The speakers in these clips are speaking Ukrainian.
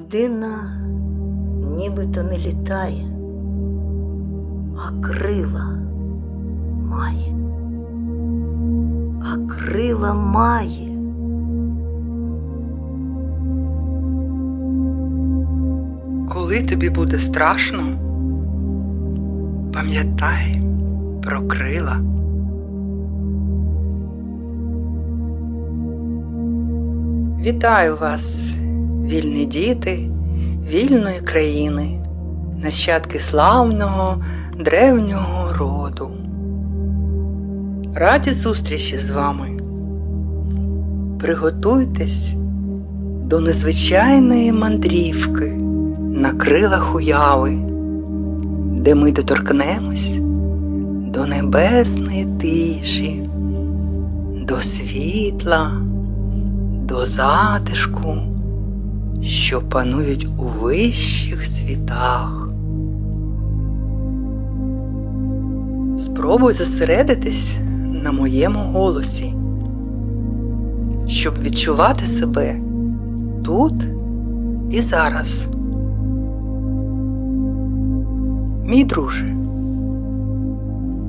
Людина нібито не літає, а крила має. А крила має. Коли тобі буде страшно, пам'ятай про крила. Вітаю вас, вільні діти вільної країни, нащадки славного древнього роду. Раді зустрічі з вами. Приготуйтесь до незвичайної мандрівки на крилах уяви, де ми доторкнемось до небесної тиші, до світла, до затишку, що панують у вищих світах. Спробуй зосередитись на моєму голосі, щоб відчувати себе тут і зараз. Мій друже,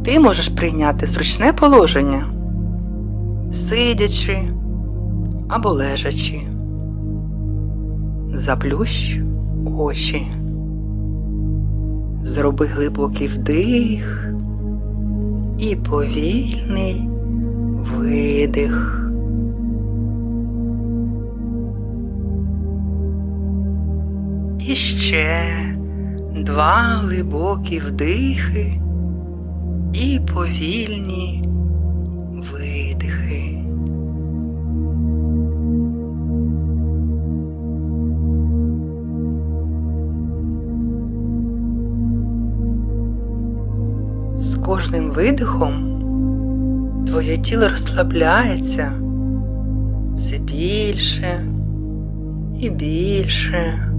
ти можеш прийняти зручне положення, сидячи або лежачи. Заплющ очі. Зроби глибокий вдих і повільний видих. І ще два глибокі вдихи і повільні видихом твоє тіло розслабляється все більше і більше.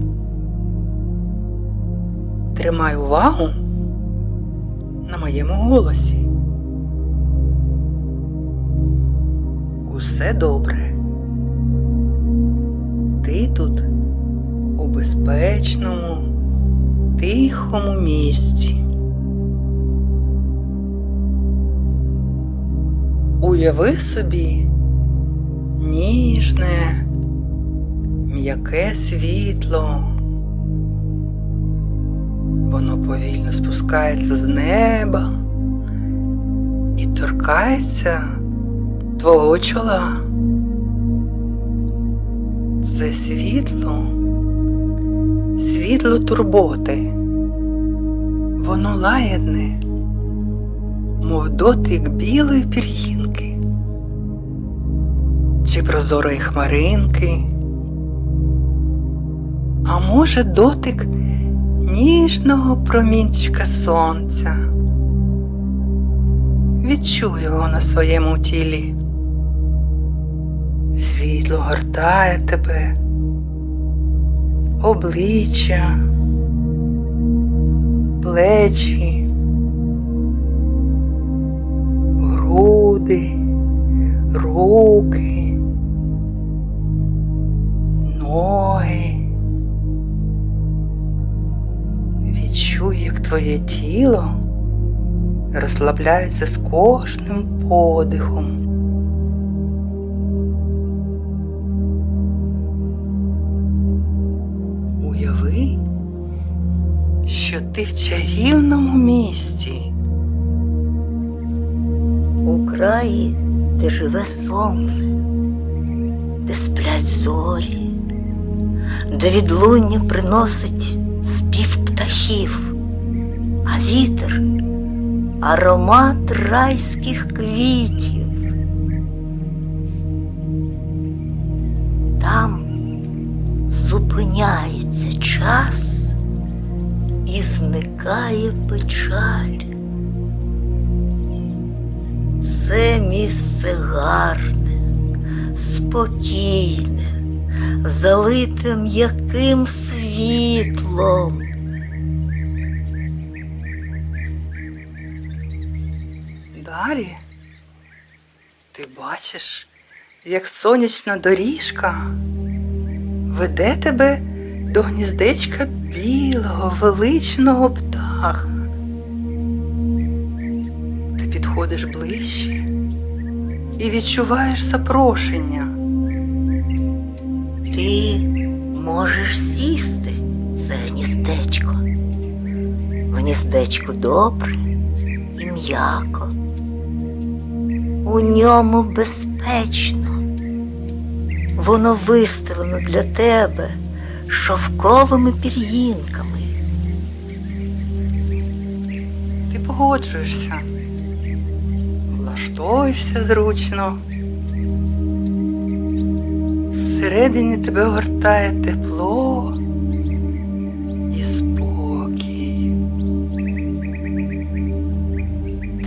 Тримай увагу на моєму голосі. Усе добре. Ти тут у безпечному, тихому місці. Уяви собі ніжне, м'яке світло. Воно повільно спускається з неба і торкається твого чола. Це світло, світло турботи. Воно лагідне, мов дотик білої пір'їнки чи прозорої хмаринки, а може дотик ніжного промінчика сонця. Відчуй його на своєму тілі. Світло гортає тебе, обличчя, плечі, груди, руки, твоє тіло розслабляється з кожним подихом. Уяви, що ти в чарівному місці. У краї, де живе сонце, де сплять зорі, де відлуння приносить спів птахів, вітер аромат райських квітів. Там зупиняється час і зникає печаль. Це місце гарне, спокійне, залите м'яким світлом. Далі ти бачиш, як сонячна доріжка веде тебе до гніздечка білого величного птаха. Ти підходиш ближче і відчуваєш запрошення. Ти можеш сісти це гніздечко. В гніздечку добре і м'яко. У ньому безпечно. Воно виставлено для тебе шовковими пір'їнками. Ти погоджуєшся, влаштовуєшся зручно. Всередині тебе огортає тепло і спокій.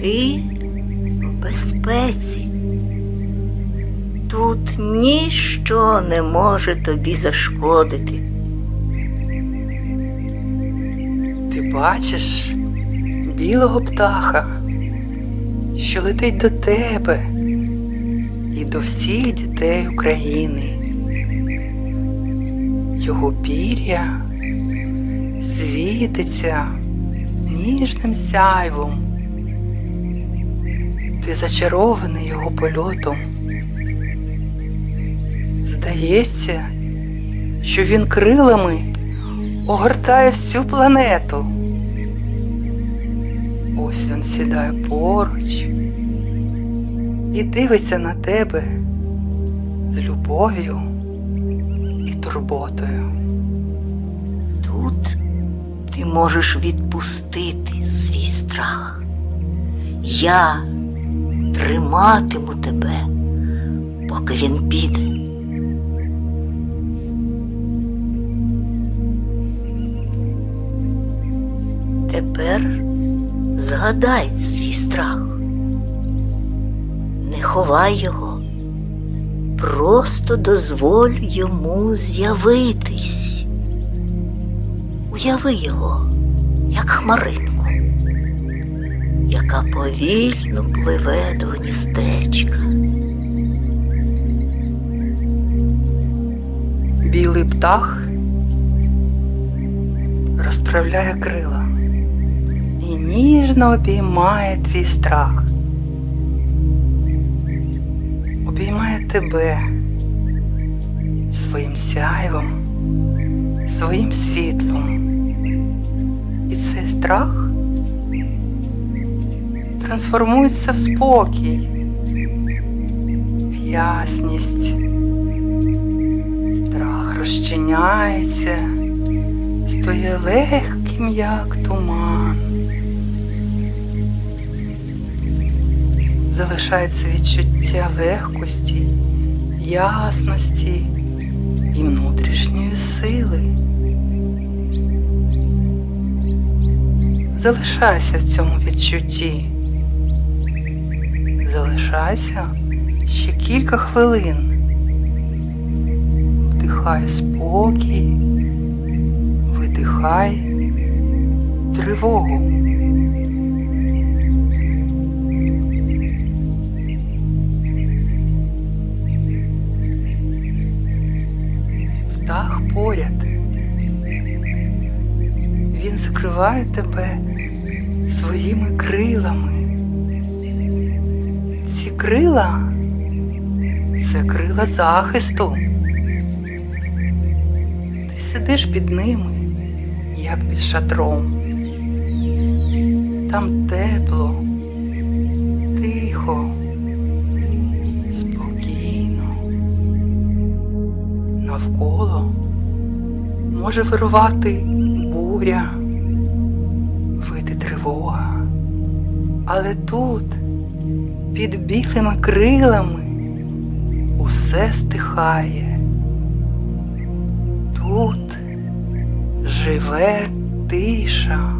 Ти не може тобі зашкодити. Ти бачиш білого птаха, що летить до тебе і до всіх дітей України. Його пір'я світиться ніжним сяйвом. Ти зачарований його польотом. Здається, що він крилами огортає всю планету. Ось він сідає поруч і дивиться на тебе з любов'ю і турботою. Тут ти можеш відпустити свій страх. Я триматиму тебе, поки він піде. Тепер згадай свій страх. Не ховай його, просто дозволь йому з'явитись. Уяви його, як хмаринку, яка повільно пливе до гніздечка. Білий птах розправляє крила ніжно обіймає твій страх. Обіймає тебе своїм сяйвом, своїм світлом. І цей страх трансформується в спокій, в ясність. Страх розчиняється, стає легким, як туман. Залишається відчуття легкості, ясності і внутрішньої сили. Залишайся в цьому відчутті. Залишайся ще кілька хвилин. Вдихай спокій, видихай тривогу. Поряд. Він закриває тебе своїми крилами. Ці крила це крила захисту. Ти сидиш під ними, як під шатром. Там тепло, може вирувати буря, вити тривога. Але тут, під білими крилами, усе стихає. Тут живе тиша.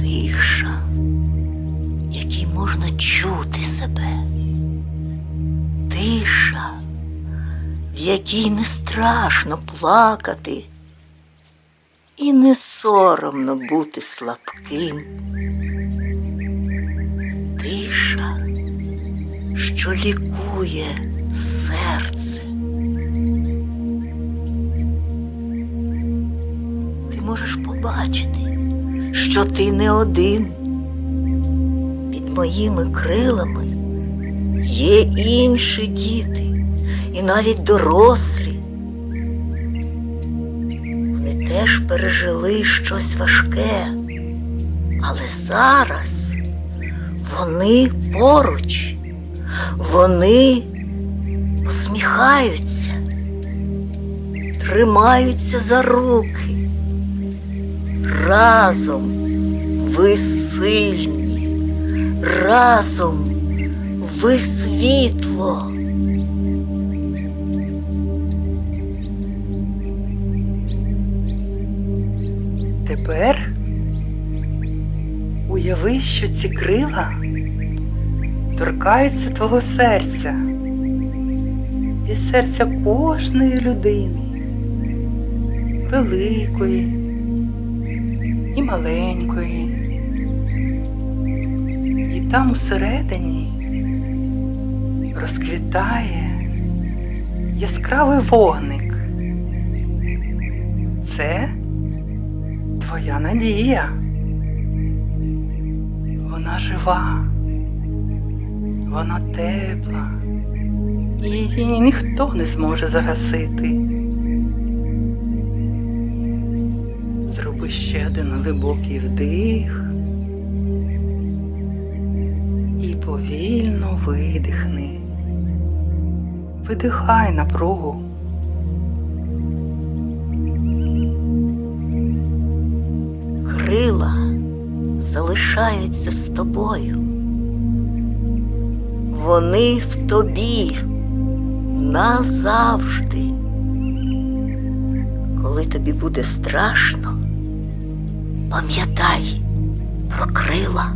Тиша, якій можна чути себе. Якій не страшно плакати і не соромно бути слабким. Тиша, що лікує серце. Ти можеш побачити, що ти не один. Під моїми крилами є інші діти, і навіть дорослі. Вони теж пережили щось важке, але зараз вони поруч, вони усміхаються, тримаються за руки. Разом ви сильні, разом ви світло. Тепер уяви, що ці крила торкаються твого серця і серця кожної людини, великої і маленької. І там усередині розквітає яскравий вогник. Це твоя надія. Вона жива, вона тепла, і її ніхто не зможе загасити. Зроби ще один глибокий вдих і повільно видихни. Видихай напругу. Крила залишаються з тобою. Вони в тобі назавжди. Коли тобі буде страшно, пам'ятай про крила.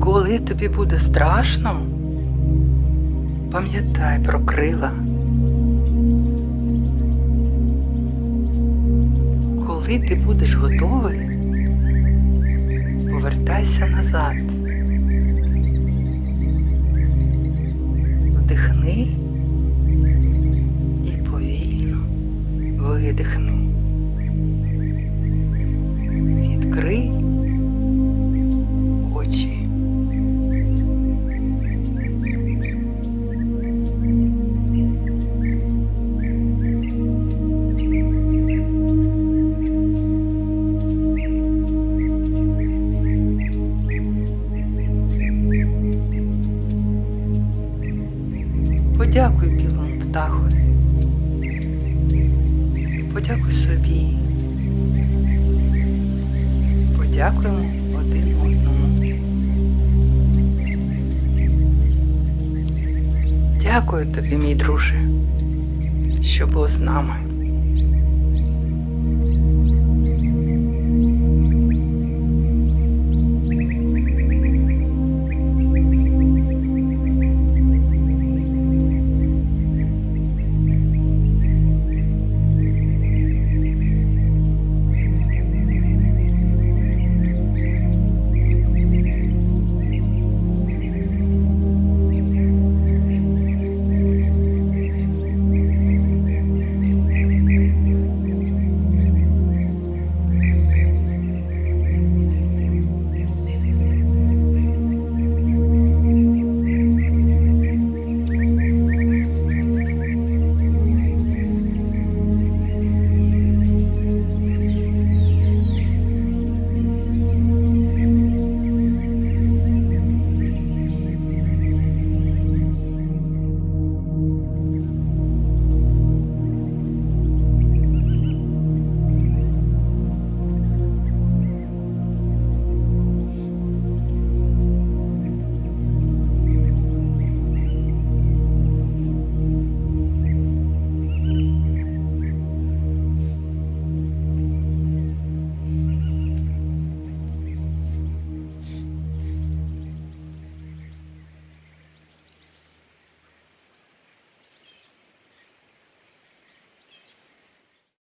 Коли тобі буде страшно, пам'ятай про крила. Коли ти будеш готовий, повертайся назад. Вдихни і повільно видихни. Подякуй білому птахові. Подякуй собі. Подякуємо один одному. Дякую тобі, мій друже, що був з нами.